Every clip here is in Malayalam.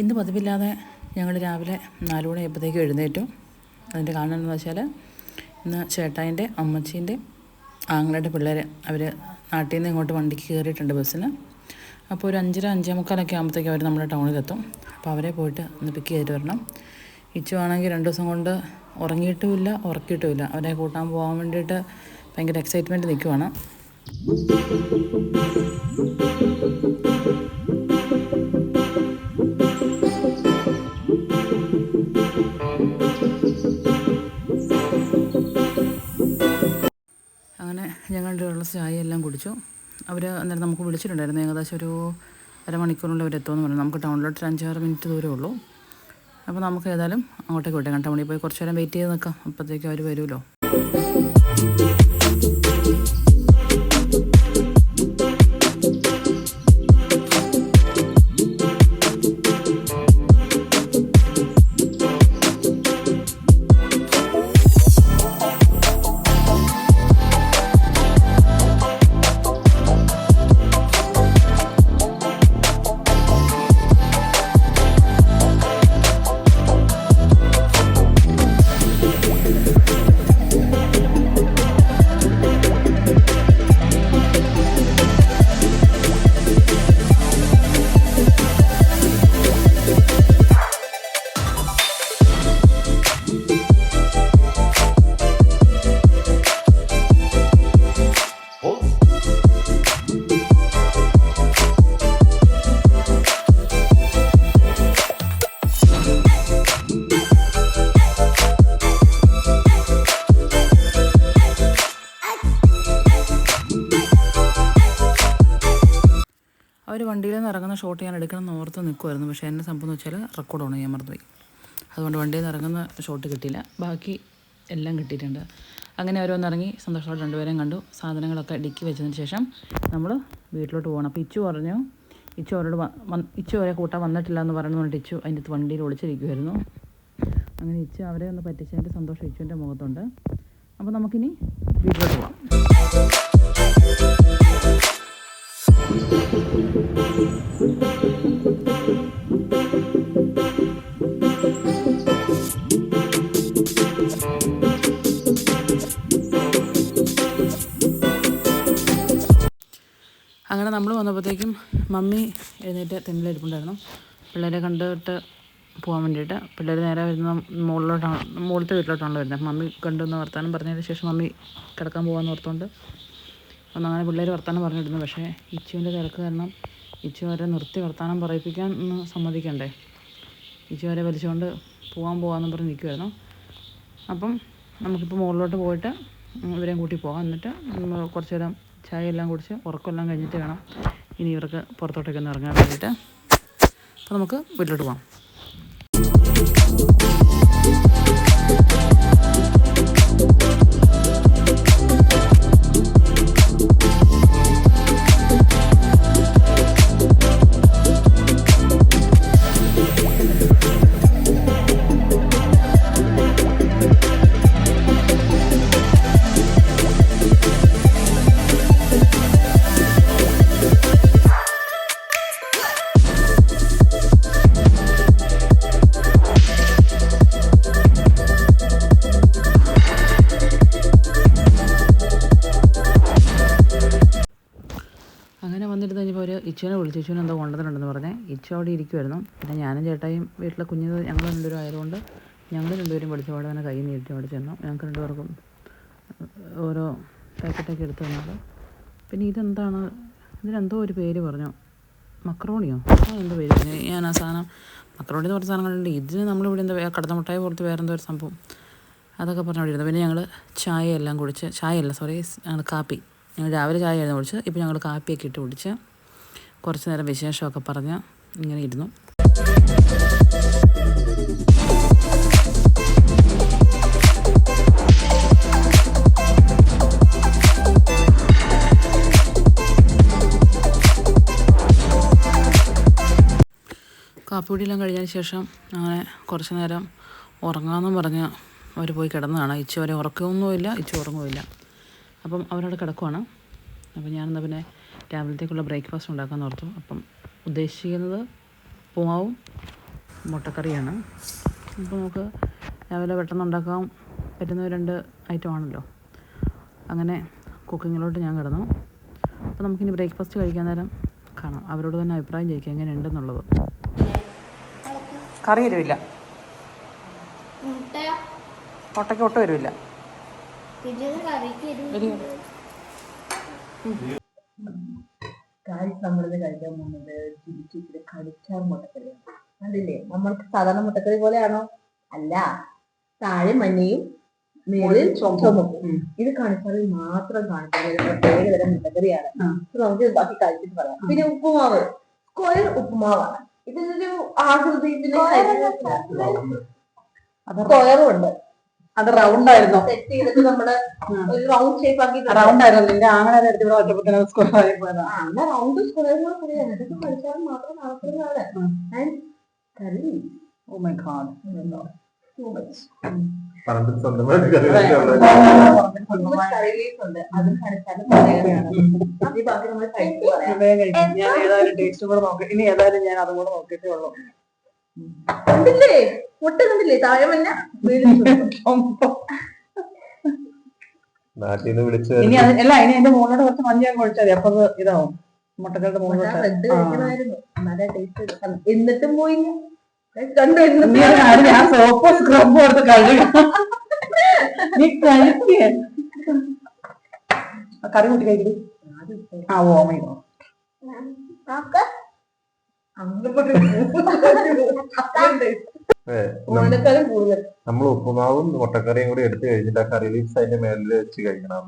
ഇന്ന് പതിവില്ലാതെ ഞങ്ങൾ രാവിലെ നാല് മണിയായപ്പോഴത്തേക്കും എഴുന്നേറ്റു. അതിന്റെ കാരണം എന്താണെന്ന് വെച്ചാൽ ഇന്ന് ചേട്ടായിന്റെ അമ്മച്ചീന്റെ ആങ്ങളുടെ പിള്ളേർ അവർ നാട്ടിൽ നിന്ന് ഇങ്ങോട്ട് വണ്ടിക്ക് കയറിയിട്ടുണ്ട് ബസ്സിന്. അപ്പോൾ ഒരു അഞ്ചര അഞ്ചേ മുക്കാലൊക്കെ ആകുമ്പോഴത്തേക്കും അവർ നമ്മുടെ ടൗണിലെത്തും അപ്പോൾ അവരെ പോയിട്ട് ഒന്ന് പിക്ക് ചെയ്തിട്ട് വരണം. ഇച്ചു ആണെങ്കിൽ രണ്ട് ദിവസം കൊണ്ട് ഉറങ്ങിയിട്ടുമില്ല ഉറക്കിയിട്ടുമില്ല. അവരെ കൂട്ടാൻ പോകാൻ വേണ്ടിയിട്ട് ഭയങ്കര എക്സൈറ്റ്മെന്റ് നിൽക്കുവാണ്. ഉള്ള ചായ എല്ലാം കുടിച്ചു. അവർ അന്നേരം നമുക്ക് വിളിച്ചിട്ടുണ്ടായിരുന്നു ഏകദേശം ഒരു അരമണിക്കൂറിനുള്ളിൽ അവർ എത്തുമെന്ന് പറഞ്ഞു. നമുക്ക് ടൗണിലോട്ട് ഒരു അഞ്ചാറ് മിനിറ്റ് ദൂരമേ ഉള്ളൂ. അപ്പോൾ നമുക്ക് ഏതായാലും അങ്ങോട്ടേക്ക് വിട്ടേക്കാം. ടൗണിൽ പോയി കുറച്ച് നേരം വെയിറ്റ് ചെയ്ത് നിൽക്കാം. അപ്പോഴത്തേക്കും അവർ വരുമല്ലോ. അവർ വണ്ടിയിൽ നിന്ന് ഇറങ്ങുന്ന ഷോട്ട് ഞാൻ എടുക്കണം എന്ന് ഓർത്ത് നിൽക്കുമായിരുന്നു പക്ഷേ എന്നെ സംഭവം വെച്ചാൽ റെക്കോർഡ് ഓൺ ചെയ്യാൻ മറന്നുപോയി. അതുകൊണ്ട് വണ്ടിയിൽ നിന്ന് ഇറങ്ങുന്ന ഷോട്ട് കിട്ടിയില്ല. ബാക്കി എല്ലാം കിട്ടിയിട്ടുണ്ട്. അങ്ങനെ ഓരോന്ന് ഇറങ്ങി സന്തോഷത്തോടെ രണ്ടുപേരെയും കണ്ടു. സാധനങ്ങളൊക്കെ ഡിക്കി വെച്ചതിന് ശേഷം നമ്മൾ വീട്ടിലോട്ട് പോകണം. അപ്പോൾ ഇച്ചു പറഞ്ഞു ഇച്ചു അവരോട് ഇച്ചു അവരെ കൂട്ടാൻ വന്നിട്ടില്ല എന്ന് പറഞ്ഞിട്ട് ഇച്ചു അതിന്റെ വണ്ടിയിൽ ഒളിച്ചിരിക്കുമായിരുന്നു അങ്ങനെ ഇച്ചു അവരെ ഒന്ന് പറ്റിച്ചതിന്റെ സന്തോഷം ഇച്ചുവിന്റെ മുഖത്തുണ്ട്. അപ്പോൾ നമുക്കിനി വീട്ടിലോട്ട് പോകാം അങ്ങനെ നമ്മൾ വന്നപ്പോഴത്തേക്കും മമ്മി എഴുന്നേറ്റ് തെന്നിലിരിപ്പുണ്ടായിരുന്നു പിള്ളേരെ കണ്ടിട്ട് പോകാൻ വേണ്ടിയിട്ട് പിള്ളേർ നേരെ വരുന്ന മുകളിലോട്ടാണ് മുകളിലത്തെ വീട്ടിലോട്ടാണല്ലോ വരുന്നത്. മമ്മി കണ്ടെന്ന് വർത്താനം പറഞ്ഞതിന് ശേഷം മമ്മി കിടക്കാൻ പോകാമെന്ന് ഓർത്തുകൊണ്ട് അന്ന് അങ്ങനെ പിള്ളേർ വർത്താനം പറഞ്ഞിരുന്നു. പക്ഷേ ഇച്ചുവിന്റെ തിരക്ക് കാരണം ഇച്ചു വരെ നിർത്തി വർത്താനം പറയിപ്പിക്കാൻ ഒന്ന് സമ്മതിക്കണ്ടേ? ഇച്ചു വരെ വലിച്ചുകൊണ്ട് പോകാൻ പോകാമെന്ന് പറഞ്ഞ് നിൽക്കുമായിരുന്നു അപ്പം നമുക്കിപ്പോൾ മുകളിലോട്ട് പോയിട്ട് ഇവരെയും കൂട്ടി പോകാം എന്നിട്ട് കുറച്ച് നേരം ചായ എല്ലാം കുടിച്ച് ഉറക്കമെല്ലാം കഴിഞ്ഞിട്ട് വേണം ഇനി ഇവർക്ക് പുറത്തോട്ടൊക്കെ ഒന്ന് ഇറങ്ങാൻ വേണ്ടിയിട്ട്. അപ്പോൾ നമുക്ക് വീട്ടിലോട്ട് പോകാം ഇച്ചുവിനെ വിളിച്ചു. ഇച്ചുവിനെ എന്തോ കൊണ്ടുവന്നിട്ടുണ്ടെന്ന് പറഞ്ഞേ. ഇച്ചു അവിടെ ഇരിക്കുമായിരുന്നു പിന്നെ ഞാനും ചേട്ടായും വീട്ടിലെ കുഞ്ഞ് ഞങ്ങൾ രണ്ടുപേരും ആയതുകൊണ്ട് ഞങ്ങൾ രണ്ടുപേരും പഠിച്ചപാടെ തന്നെ കൈ നീട്ടി അവിടെ ചെന്നു. ഞങ്ങൾക്ക് രണ്ടുപേർക്കും ഓരോ പാക്കറ്റൊക്കെ എടുത്തു തന്നത്. പിന്നെ ഇതെന്താണ്? ഇതിനെന്തോ ഒരു പേര് പറഞ്ഞു. മക്രോണിയോ? എന്തോ പേര് പറഞ്ഞു. ഞാൻ ആ സാധനം മക്രോണി എന്ന് പറഞ്ഞ സാധനങ്ങളുണ്ട് ഇതിന് നമ്മളിവിടെ എന്താ കടന്ന മുട്ടായി പുറത്ത് വേറെ എന്തോ ഒരു സംഭവം. അതൊക്കെ പറഞ്ഞുകൊണ്ടിരുന്നു പിന്നെ ഞങ്ങൾ ചായയെല്ലാം കുടിച്ച് ചായയല്ല സോറി ഞങ്ങൾ കാപ്പി. ഞങ്ങൾ രാവിലെ ചായ ആയിരുന്നു കുടിച്ച് ഇപ്പോൾ ഞങ്ങൾ കാപ്പിയൊക്കെ ഇട്ട് കുടിച്ച് കുറച്ച് നേരം വിശേഷമൊക്കെ പറഞ്ഞ് ഇങ്ങനെ ഇരുന്നു. കാപ്പികുടിയെല്ലാം കഴിഞ്ഞതിന് ശേഷം അങ്ങനെ കുറച്ച് നേരം ഉറങ്ങാമെന്നും പറഞ്ഞ് അവർ പോയി കിടന്നതാണ്. ഇച്ചു വരെ ഉറക്കമൊന്നുമില്ല ഇച്ചു ഉറങ്ങുമില്ല. അപ്പം അവരവിടെ കിടക്കുവാണ്. അപ്പം ഞാനെന്നാൽ പിന്നെ രാവിലത്തേക്കുള്ള ബ്രേക്ക്ഫാസ്റ്റ് ഉണ്ടാക്കാൻ ഓർത്തു. അപ്പം ഉദ്ദേശിക്കുന്നത് ഉപ്പുമാവും മുട്ടക്കറിയാണ്. അപ്പോൾ നമുക്ക് രാവിലെ പെട്ടെന്ന് ഉണ്ടാക്കാൻ പറ്റുന്ന രണ്ട് ഐറ്റം ആണല്ലോ. അങ്ങനെ കുക്കിങ്ങിലോട്ട് ഞാൻ കിടന്നു. അപ്പോൾ നമുക്കിനി ബ്രേക്ക്ഫാസ്റ്റ് കഴിക്കാൻ നേരം കാണാം. അവരോട് തന്നെ അഭിപ്രായം ചോദിക്കാം എങ്ങനെയുണ്ടെന്നുള്ളത്. കറി മുട്ട. മുട്ടയ്ക്ക് ഒട്ടും പിന്നെ കറിക്ക് ഗായ്സ് നമ്മളിത് കഴിക്കാൻ പോകുന്നത് ചിരിച്ചിട്ട് കടിച്ചാർ മുട്ടക്കറിയാണ്. കണ്ടില്ലേ? നമ്മൾക്ക് സാധാരണ മുട്ടക്കറി പോലെയാണോ? അല്ല. താഴെ മഞ്ഞയും മേളിൽ ചുമപ്പും ഇത് കാണിച്ചാൽ മാത്രം കാണിച്ചാൽ പ്രത്യേക തരം മുട്ടക്കറിയാണ്. നമുക്ക് ബാക്കി കഴിച്ചിട്ട് പറയാം. പിന്നെ ഉപ്പുമാവ്. സ്ക്വയർ ഉപ്പുമാവാണ്. ഇതിനൊരു ആകൃതി സ്ക്വയറും ഉണ്ട്. അത് റൗണ്ട് ആയിരുന്നു. സെറ്റ് ചെയ്തിട്ട് നമ്മൾ ഒരു റൗണ്ട് ഷേപ്പ് ആക്കി റൗണ്ട് ആയിരുന്നു. നിന്റെ ആങ്ങളെ അടുത്ത് ഇവിടെ ഒറ്റപ്പെട്ട സ്കോർ ആയി പോയതാ. ആ, റൗണ്ട് സ്ക്വയർ പറയാം. ഇതൊക്കെ കഴിച്ചാൽ മാത്രം നടക്കുന്നതാണ് ഓ മൈ ഗോഡ് ഇനി ഏതായാലും ഞാൻ അതും കൂടെ നോക്കിയിട്ടേ ഉള്ളൂ. കണ്ടില്ലേ? മുട്ട കണ്ടില്ലേ? താഴെ മഞ്ഞ നാട്ടിൽ നിന്ന് വിളിച്ചു ഇനി അത് അല്ല ഇനി എന്റെ കുറച്ച് മഞ്ഞ മതി. അപ്പൊ അത് ഇതാവും. എന്നിട്ടും പോയില്ല കണ്ടു ഞാൻ സോപ്പ് സ്ക്രബ് എടുത്ത് കഴുകാം. നീ കറി കൂട്ടി കഴിക്കും. ആ ഓ മൈ ഗോഡ് ഓനക്കാളും കൂടുതൽ നമ്മൾ ഉപ്പുമാവും മുട്ടക്കറിയും കൂടി എടുത്തു കഴിഞ്ഞിട്ട് ആ കറി ലീഫ്സ് അതിന്റെ മേലിൽ വെച്ച് കഴിക്കണം.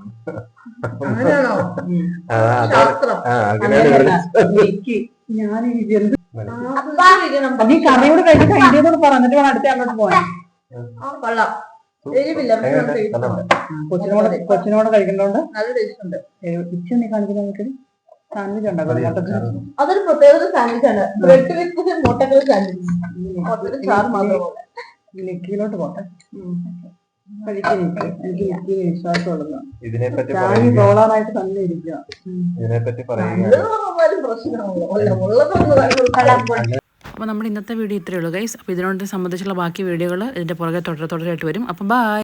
കഴിച്ചിട്ട് പറഞ്ഞിട്ട് വേണം അടുത്ത അങ്ങോട്ട് പോകാൻ. കൊച്ചിനോട് കൊച്ചിനോട് കഴിക്കുന്നോണ്ട് നല്ല ടേസ്റ്റ് ഉണ്ട്. ഉച്ച നീ കാണിക്കുന്ന നമുക്ക് സാൻഡ്വിച്ച് ഉണ്ടാക്കും. അതൊരു പ്രത്യേകത സാൻഡ്വിച്ച് ആണ്. ബ്രെഡ് വിത്ത് മുട്ടക്കറി സാൻഡ്വിച്ച് മാത്രമല്ല നെക്കിയിലോട്ട് പോട്ടെ. കഴിക്കുന്നു എനിക്ക് നെക്കിന് വിശ്വാസമുള്ളത്. ഇതിനെ പറ്റി ചായ പറയുക തന്നെ ഇരിക്കുക ഇതിനെപ്പറ്റി പറയുക അപ്പോൾ നമ്മുടെ ഇന്നത്തെ വീഡിയോ ഇത്രയേ ഉള്ളൂ ഗൈസ് അപ്പോൾ ഇതിനോട് സംബന്ധിച്ചുള്ള ബാക്കി വീഡിയോകൾ ഇതിന്റെ പുറകെ തുടരെ തുടരായിട്ട് വരും. അപ്പോൾ ബൈ